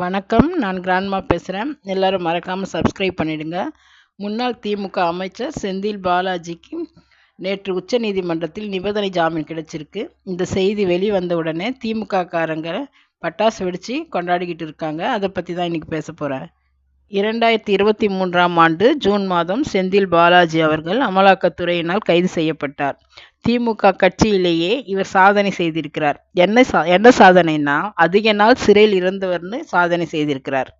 வணக்கம். நான் கிராண்ட்மா பேசுகிறேன் எல்லோரும் மறக்காமல் சப்ஸ்கிரைப் பண்ணிவிடுங்க முன்னாள் திமுக அமைச்சர் செந்தில் பாலாஜிக்கு நேற்று உச்சநீதிமன்றத்தில் நிபந்தனை ஜாமீன் கிடைச்சிருக்கு. இந்த செய்தி வெளிவந்த உடனே திமுக காரங்க பட்டாசு வெடித்து கொண்டாடிக்கிட்டு இருக்காங்க. அதை பற்றி தான் இன்றைக்கி பேச போகிறேன் இரண்டாயிரத்தி இருபத்தி மூன்றாம் ஆண்டு ஜூன் மாதம் செந்தில் பாலாஜி அவர்கள் அமலாக்கத்துறையினால் கைது செய்யப்பட்டார். திமுக கட்சியிலேயே இவர் சாதனை செய்திருக்கிறார். என்ன சா என்ன சாதனைனா அதிக நாள் சிறையில் இருந்தவர்னு சாதனை செய்திருக்கிறார்.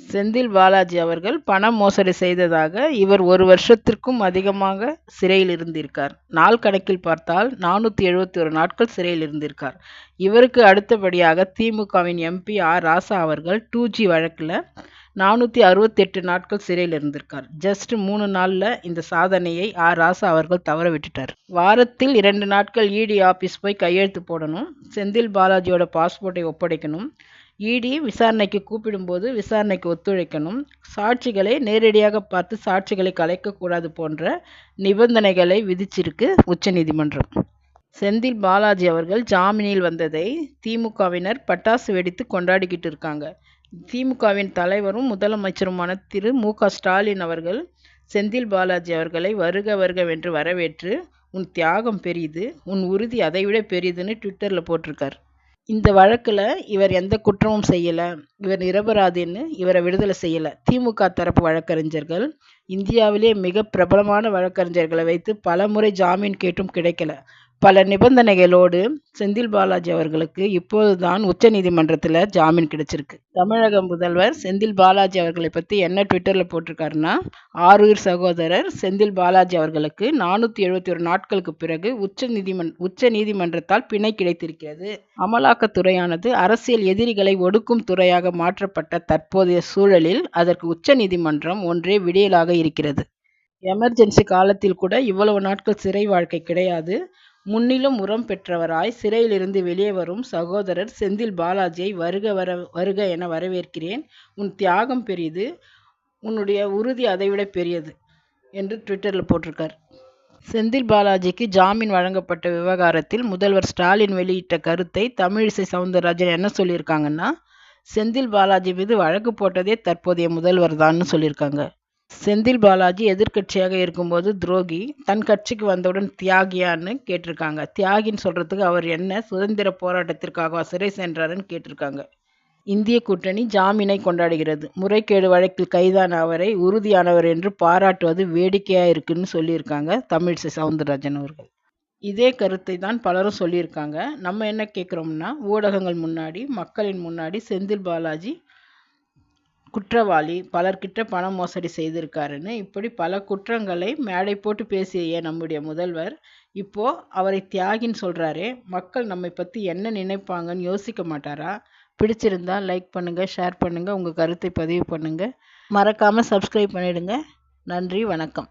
செந்தில் பாலாஜி அவர்கள் பண மோசடி செய்ததாக இவர் ஒரு வருஷத்திற்கும் அதிகமாக சிறையில் இருந்திருக்கார். நாள் கணக்கில் பார்த்தால் நானூற்றி எழுபத்தி ஒரு நாட்கள் சிறையில் இருந்திருக்கார். இவருக்கு அடுத்தபடியாக திமுகவின் எம்பி ஆர் ராசா அவர்கள் டூ ஜி வழக்கில் நானூற்றி அறுபத்தெட்டு நாட்கள் சிறையில் இருந்திருக்கார். ஜஸ்ட் மூணு நாளில் இந்த சாதனையை ஆர் ராசா அவர்கள் தவற விட்டுட்டார். வாரத்தில் இரண்டு நாட்கள் இடி ஆஃபீஸ் போய் கையெழுத்து போடணும் செந்தில் பாலாஜியோட பாஸ்போர்ட்டை ஒப்படைக்கணும் இடி விசாரணைக்கு கூப்பிடும்போது விசாரணைக்கு ஒத்துழைக்கணும். சாட்சிகளை நேரடியாக பார்த்து சாட்சிகளை கலைக்கக்கூடாது போன்ற நிபந்தனைகளை விதிச்சிருக்கு உச்சநீதிமன்றம். செந்தில் பாலாஜி அவர்கள் ஜாமீனில் வந்ததை திமுகவினர் பட்டாசு வெடித்து கொண்டாடிக்கிட்டு இருக்காங்க. திமுகவின் தலைவரும் முதலமைச்சருமான திரு. மு. க. ஸ்டாலின் அவர்கள் செந்தில் பாலாஜி அவர்களை வருக வருகவென்று வரவேற்று உன் தியாகம் பெரியது உன் உறுதி அதைவிட பெரியதுன்னு ட்விட்டரில் போட்டிருக்கார். இந்த வழக்கில் இவர் எந்த குற்றமும் செய்யலை. இவர் நிரபராதின்னு இவரை விடுதலை செய்யலை. திமுக தரப்பு வழக்கறிஞர்கள் இந்தியாவிலே மிக பிரபலமான வழக்கறிஞர்களை வைத்து பல முறை ஜாமீன் கேட்டும் கிடைக்கல. பல நிபந்தனைகளோடு செந்தில் பாலாஜி அவர்களுக்கு இப்போதுதான் உச்ச நீதிமன்றத்தில் ஜாமீன் கிடைச்சிருக்கு. தமிழக முதல்வர் செந்தில் பாலாஜி அவர்களை பற்றி என்ன ட்விட்டரில் போட்டிருக்காருன்னா ஆரூர் சகோதரர் செந்தில் பாலாஜி அவர்களுக்கு நானூற்றி எழுபத்தி ஒரு நாட்களுக்கு பிறகு உச்ச நீதிமன் உச்ச நீதிமன்றத்தால் பிணை கிடைத்திருக்கிறது. அமலாக்கத்துறையானது அரசியல் எதிரிகளை ஒடுக்கும் துறையாக மாற்றப்பட்ட தற்போதைய சூழலில் அதற்கு உச்ச நீதிமன்றம் ஒன்றே விடியலாக இருக்கிறது. எமர்ஜென்சி காலத்தில் கூட இவ்வளவு நாட்கள் சிறை வாழ்க்கை கிடையாது. முன்னிலும் உரம் பெற்றவராய் சிறையிலிருந்து வெளியே வரும் சகோதரர் செந்தில் பாலாஜியை வருக வர வருக என வரவேற்கிறேன். உன் தியாகம் பெரியது உன்னுடைய உறுதி அதைவிட பெரியது என்று ட்விட்டரில் போட்டிருக்கார். செந்தில் பாலாஜிக்கு ஜாமீன் வழங்கப்பட்ட விவகாரத்தில் முதல்வர் ஸ்டாலின் வெளியிட்ட கருத்தை தமிழிசை சவுந்தரராஜன் என்ன சொல்லியிருக்காங்கன்னா செந்தில் பாலாஜி மீது வழக்கு போட்டதே தற்போதைய முதல்வர் தான்னு சொல்லியிருக்காங்க. செந்தில் பாலாஜி எதிர்கட்சியாக இருக்கும்போது துரோகி தன் கட்சிக்கு வந்தவுடன் தியாகியான்னு கேட்டிருக்காங்க. தியாகின்னு சொல்கிறதுக்கு அவர் என்ன சுதந்திர போராட்டத்திற்காக சிறை சென்றாருன்னு கேட்டிருக்காங்க. இந்திய கூட்டணி ஜாமீனை கொண்டாடுகிறது. முறைகேடு வழக்கில் கைதான அவரை உறுதியானவர் என்று பாராட்டுவது வேடிக்கையாக இருக்குன்னு சொல்லியிருக்காங்க தமிழிசை சவுந்தரராஜன் அவர்கள். இதே கருத்தை தான் பலரும் சொல்லியிருக்காங்க. நம்ம என்ன கேட்குறோம்னா ஊடகங்கள் முன்னாடி மக்களின் முன்னாடி செந்தில் பாலாஜி குற்றவாளி. பலர்கிட்ட பண மோசடி செய்திருக்காருன்னு இப்படி பல குற்றங்களை மேடை போட்டு பேசிய நம்முடைய முதல்வர். இப்போ அவரை தியாகின்னு சொல்கிறாரே மக்கள் நம்மை பற்றி என்ன நினைப்பாங்கன்னு யோசிக்க மாட்டாரா? பிடிச்சிருந்தா லைக் பண்ணுங்கள் ஷேர் பண்ணுங்கள் உங்கள் கருத்தை பதிவு பண்ணுங்கள் மறக்காமல் சப்ஸ்கிரைப் பண்ணிவிடுங்க நன்றி வணக்கம்.